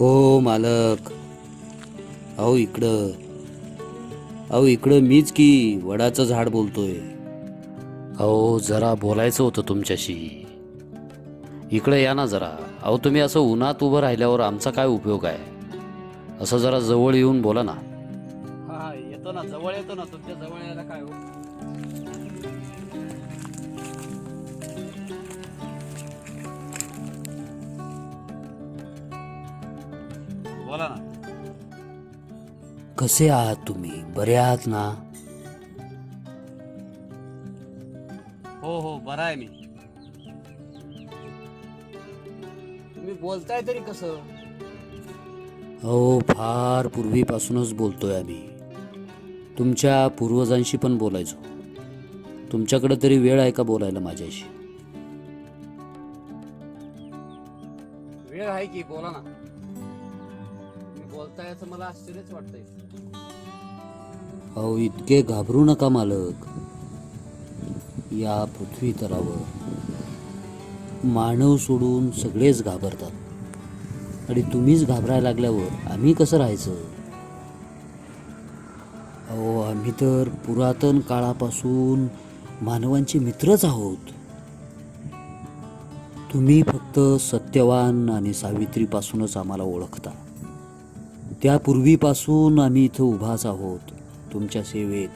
हो मालक. अहो इकडं. अहो इकडं मीच की वडाचं झाड बोलतोय. अहो जरा बोलायचं होतं तुमच्याशी. इकडे या ना जरा. अहो तुम्ही असं उन्हात उभं राहिल्यावर आमचा काय उपयोग आहे? असं जरा जवळ येऊन बोला ना. हा येतो ना. जवळ येतो ना. तुमच्या जवळ यायला काय हो? कसे आहात तुम्ही? बरे आहात ना? हो हो बरा आहे मी. तुम्ही बोलताय तरी कसं? अहो फार पूर्वीपासूनच बोलतोय आम्ही. तुमच्या पूर्वजांशी पण बोलायचो. तुमच्याकडे तरी वेळ आहे का बोलायला माझ्याशी? वेळ आहे की? बोला ना. तुम्ही बोलताय मला आश्चर्यच वाटतंय. अहो इतके घाबरू नका मालक. या पृथ्वी तरावर मानव सोडून सगळेच घाबरतात. आणि तुम्हीच घाबरायला लागल्यावर आम्ही कसं राहायचं? अहो आम्ही तर पुरातन काळापासून मानवांचे मित्रच आहोत. तुम्ही फक्त सत्यवान आणि सावित्रीपासूनच आम्हाला ओळखता. त्या पूर्वीपासून आम्ही इथं उभाच आहोत. तुमच्या सेवेत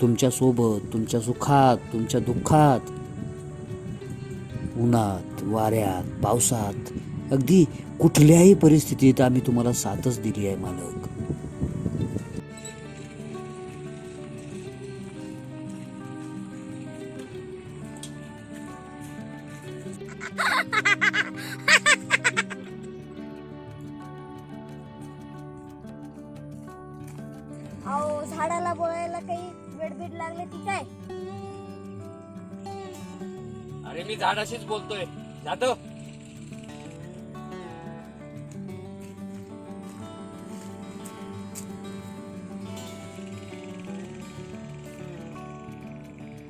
तुमच्यासोबत तुमच्या सुखात तुमच्या दुःखात. उन्हात वाऱ्यात पावसात अगदी कुठल्याही परिस्थितीत आम्ही तुम्हाला साथच दिली आहे मालक. झाडाला बोलायला काही वेडबीड लागले की काय? अरे मी झाडाशीच बोलतोय. जातो.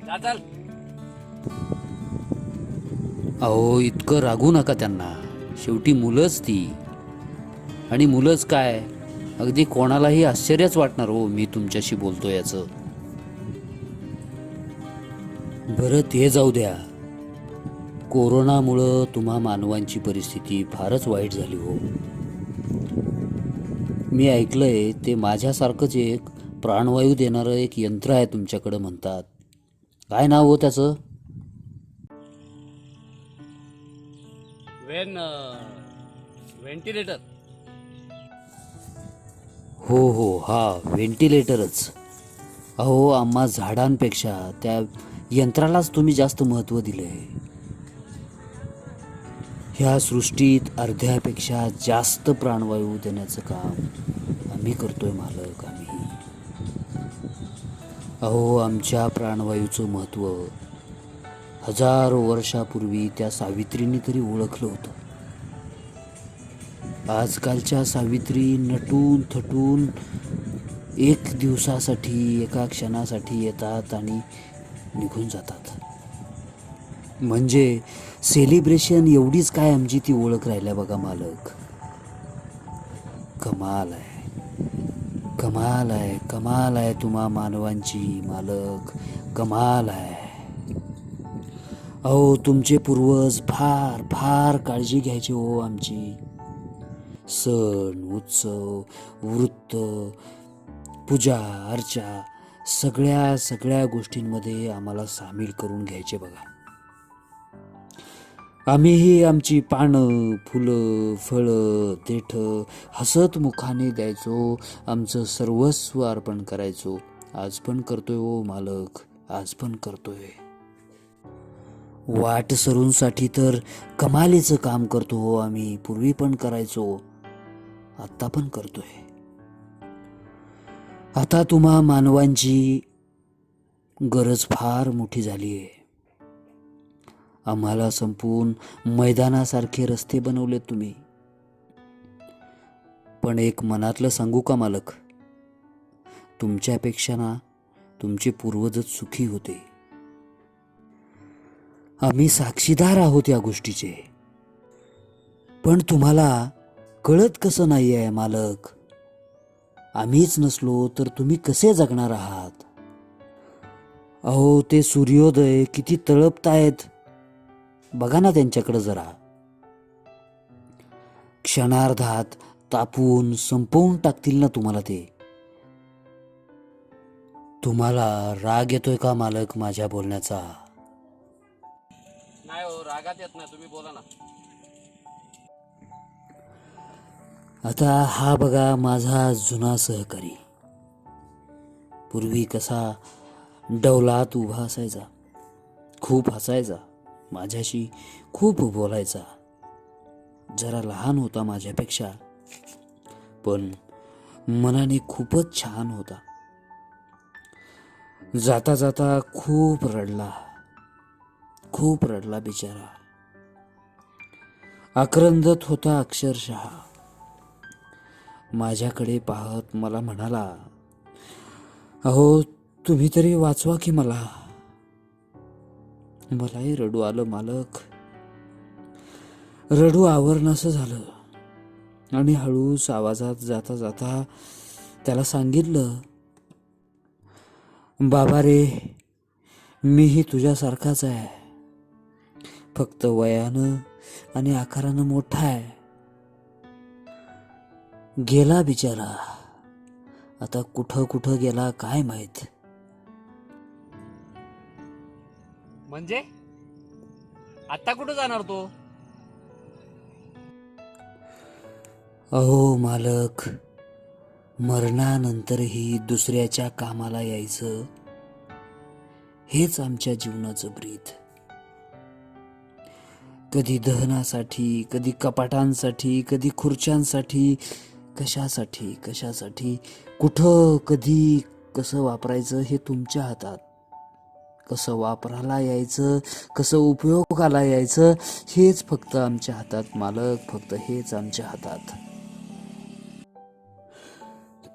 जा चल. अहो इतकं रागू नका त्यांना. शेवटी मुलंच ती. आणि मुलंच काय? अगदी कोणालाही आश्चर्यच वाटणार हो मी तुमच्याशी बोलतो याचं. बरं ते जाऊ द्या. कोरोनामुळं तुम्हा मानवांची परिस्थिती फारच वाईट झाली हो. मी ऐकलंय ते माझ्यासारखंच एक प्राणवायू देणारं एक यंत्र आहे तुमच्याकडं म्हणतात. काय नाव हो त्याचं? वेन व्हेंटिलेटर. हो हो हा व्हेंटिलेटरच. अहो आम्हा झाडांपेक्षा त्या यंत्रालाच तुम्ही जास्त महत्त्व दिलंय. ह्या सृष्टीत अर्ध्यापेक्षा जास्त प्राणवायू देण्याचं काम आम्ही करतोय मालक आम्ही. अहो आमच्या प्राणवायूचं महत्त्व हजारो वर्षापूर्वी त्या सावित्रीने तरी ओळखलं होतं. आजकालच्या सावित्री नटून थटून एक दिवसासाठी एका क्षणासाठी येतात आणि निघून जातात. म्हणजे सेलिब्रेशन एवढीच काय आमची ती ओळख राहिल्या बघा मालक. कमाल आहे. कमाल आहे कमाल आहे तुम्हा मानवांची मालक. कमाल आहे. अहो तुमचे पूर्वज फार फार काळजी घ्यायचे हो आमची. सण उत्सव वृत्त पूजा अर्चा सगळ्या सगळ्या गोष्टींमध्ये आम्हाला सामील करून घ्यायचे बघा. आम्हीही आमची पानं फुलं फळं देठं हसत मुखाने द्यायचो आमचं सर्वस्व अर्पण करायचो. आज पण करतोय ओ मालक आज पण करतोय. वाट सरूंसाठी तर कमालीचं काम करतो हो आम्ही पूर्वी पण करायचो. आत्ता पण करतोय. आता तुम्हा मानवांची गरज फार मोठी झाली आहे आम्हाला संपून मैदानासारखे रस्ते बनवलेत तुम्ही. पण एक मनातलं सांगू का मालक? तुमच्यापेक्षा ना तुमचे पूर्वजच सुखी होते. आम्ही साक्षीदार आहोत या गोष्टीचे. पण तुम्हाला कळत कसं नाही आहे मालक? आम्हीच नसलो तर तुम्ही कसे जगणार आहात? अहो ते सूर्योदय किती तळपतायत. बघा ना त्यांच्याकडे जरा. क्षणार्धात तापून संपवून टाकतील ना तुम्हाला ते. तुम्हाला राग येतोय का मालक माझ्या बोलण्याचा? नाही हो रागात येत नाही. तुम्ही बोला ना. आता हा बघा माझा जुना सहकारी. पूर्वी कसा डौलात उभा असायचा खूप हसायचा माझ्याशी खूप बोलायचा. जरा लहान होता माझ्यापेक्षा पण मनाने खूपच छान होता. जाता जाता खूप रडला खूप रडला बिचारा. आक्रंदत होता अक्षरशः. माझ्याकडे पाहत मला म्हणाला अहो तुम्ही तरी वाचवा की मला. मलाही रडू आलं मालक. रडू आवरणं झालं. आणि हळूच आवाजात जाता जाता त्याला सांगितलं बाबा रे मीही तुझ्यासारखाच आहे. फक्त वयानं आणि आकारानं मोठा आहे. गेला बिचारा. आता कुठं कुठं गेला काय माहीत. म्हणजे? आता कुठं जाणार तो? अहो मालक मरणानंतरही दुसऱ्याच्या कामाला यायचं हेच आमच्या जीवनाचं ब्रीद कधी दहनासाठी कधी कपाटांसाठी कधी खुर्च्यांसाठी कशासाठी कशासाठी कुठं कधी कसं वापरायचं हे तुमच्या हातात? कसं वापरायला यायचं कसं उपयोगाला यायचं हेच फक्त आमच्या हातात मालक फक्त हेच आमच्या हातात.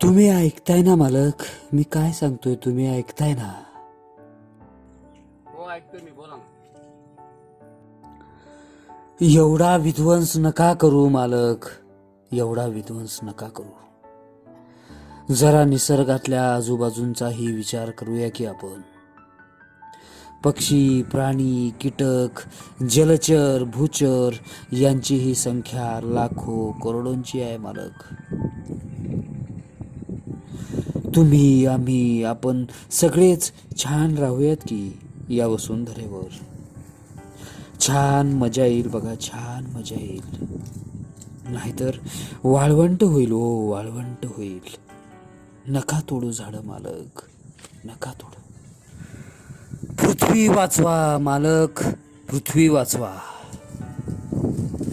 तुम्ही ऐकताय ना मालक? मी काय सांगतोय तुम्ही ऐकताय ना? हो ऐकतोय मी बोला ना. एवढा विध्वंस नका करू मालक. एवढा विध्वंस नका करू. जरा निसर्गातल्या आजूबाजूंचाही विचार करूया की आपण. पक्षी प्राणी कीटक जलचर भूचर यांची ही संख्या लाखो करोडोंची आहे मालक. तुम्ही आम्ही आपण सगळेच छान राहूयात की या वसुंधरेवर. छान मजा येईल बघा छान मजा येईल. नाहीतर वाळवंट होईल ओ वाळवंट होईल. नका तोडू झाडं मालक. नका तोडू. पृथ्वी वाचवा मालक. पृथ्वी वाचवा.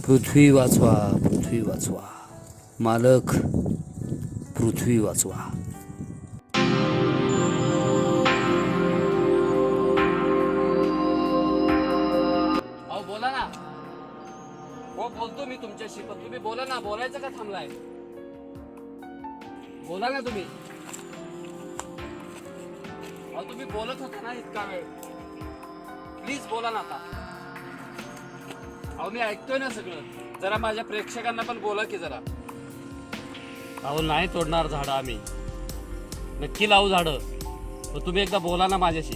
पृथ्वी वाचवा पृथ्वी वाचवा. मालक पृथ्वी वाचवा. बोलतो मी तुमच्याशी पण तुम्ही बोला ना बोलायचं का थांबलाय? बोला ना तुम्ही. अहो तुम्ही बोलत होता ना इतका वेळ. प्लीज बोला ना आता. अहो मी ऐकतोय ना सगळं. जरा माझ्या प्रेक्षकांना पण बोला की जरा. अहो नाही तोडणार झाडं आम्ही. नक्की लावू झाडं. पण तुम्ही एकदा बोला ना माझ्याशी.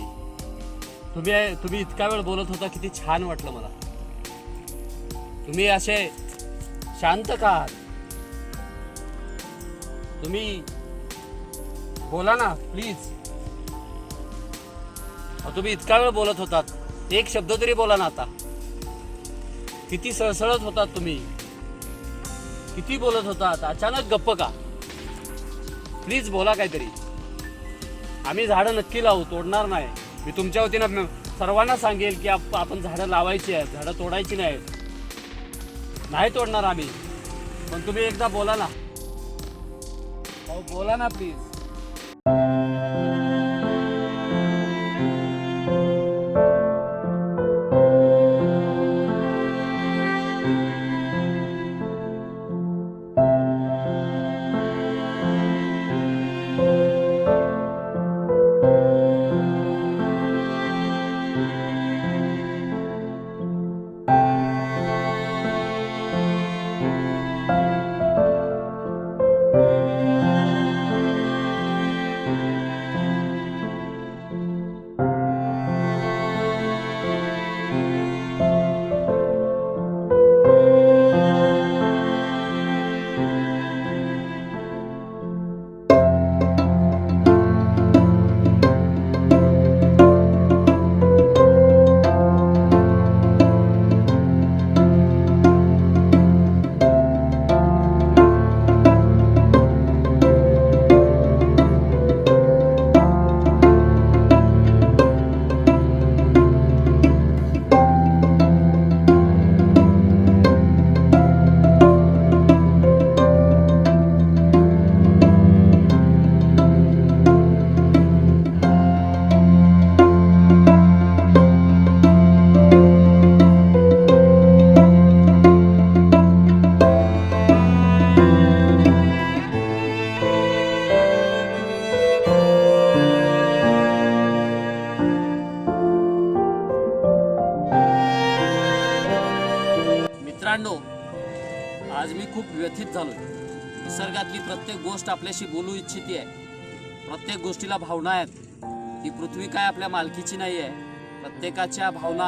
तुम्ही तुम्ही इतका वेळ बोलत होता किती छान वाटलं मला. तुम्ही असे शांत का? आहात? तुम्ही बोला ना प्लीज तुम्ही इतका वेळ बोलत होतात. एक शब्द तरी बोला ना आता. किती सळसळत होतात तुम्ही. किती बोलत होतात. अचानक गप्प का? प्लीज बोला काहीतरी. आम्ही झाडं नक्की लावू तोडणार नाही. मी तुमच्या वतीनं सर्वांना सांगेल की आप- आपण झाडं लावायची आहेत झाडं तोडायची नाहीत. नाही तोडणार आम्ही. पण तुम्ही एकदा बोला ना. अहो बोला ना प्लीज मित्रांनो आज मी खूप व्यथित झालो निसर्गातली प्रत्येक गोष्ट आपल्याशी बोलू इच्छिते आहे प्रत्येक गोष्टीला भावना आहेत. ही पृथ्वी काय आपल्या मालकीची नाही आहे प्रत्येकाच्या भावना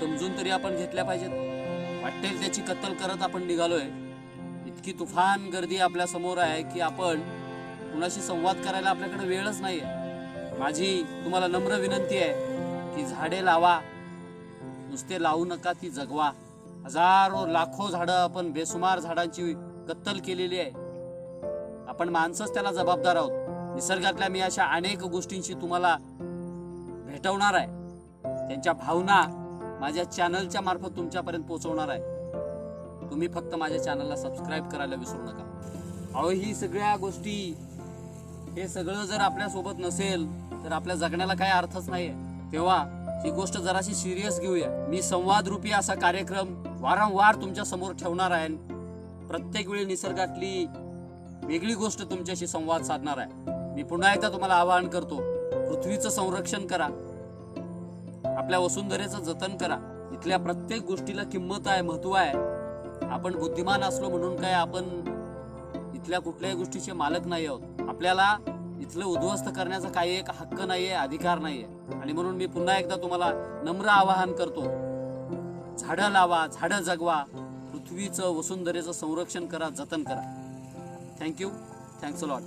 समजून तरी आपण घेतल्या पाहिजेत. वाटेल त्याची कत्तल करत आपण निघालोय. इतकी तुफान गर्दी आपल्यासमोर आहे की आपण कुणाशी संवाद करायला आपल्याकडे वेळच नाही आहे माझी तुम्हाला नम्र विनंती आहे की झाडे लावा नुसते लावू नका ती जगवा. हजारो लाखो झाडं आपण बेसुमार झाडांची कत्तल केलेली आहे. आपण माणसंच त्याला जबाबदार आहोत. निसर्गातल्या मी अशा अनेक गोष्टींशी तुम्हाला भेटवणार आहे. त्यांच्या भावना माझ्या चॅनलच्या मार्फत तुमच्यापर्यंत पोहोचवणार आहे. तुम्ही फक्त माझ्या चॅनलला सबस्क्राईब करायला विसरू नका. अहो ही सगळ्या गोष्टी हे सगळं जर आपल्यासोबत नसेल तर आपल्या जगण्याला काही अर्थच नाही आहे तेव्हा ही गोष्ट जराशी सिरियस घेऊया. मी संवाद रूपी असा कार्यक्रम वारंवार तुमच्यासमोर ठेवणार आहे. प्रत्येक वेळी निसर्गातली वेगळी गोष्ट तुमच्याशी संवाद साधणार आहे. मी पुन्हा एकदा तुम्हाला आवाहन करतो पृथ्वीचं संरक्षण करा. आपल्या वसुंधरेचं जतन करा. इथल्या प्रत्येक गोष्टीला किंमत आहे महत्त्व आहे. आपण बुद्धिमान असलो म्हणून काय आपण इथल्या कुठल्याही गोष्टीचे मालक नाही आहोत. आपल्याला इथलं उद्ध्वस्त करण्याचा काही एक हक्क नाहीये अधिकार नाहीये. आणि म्हणून मी पुन्हा एकदा तुम्हाला नम्र आवाहन करतो. झाडं लावा झाडं जगवा पृथ्वीचं वसुंधरेचं संरक्षण करा जतन करा. Thank you thanks a lot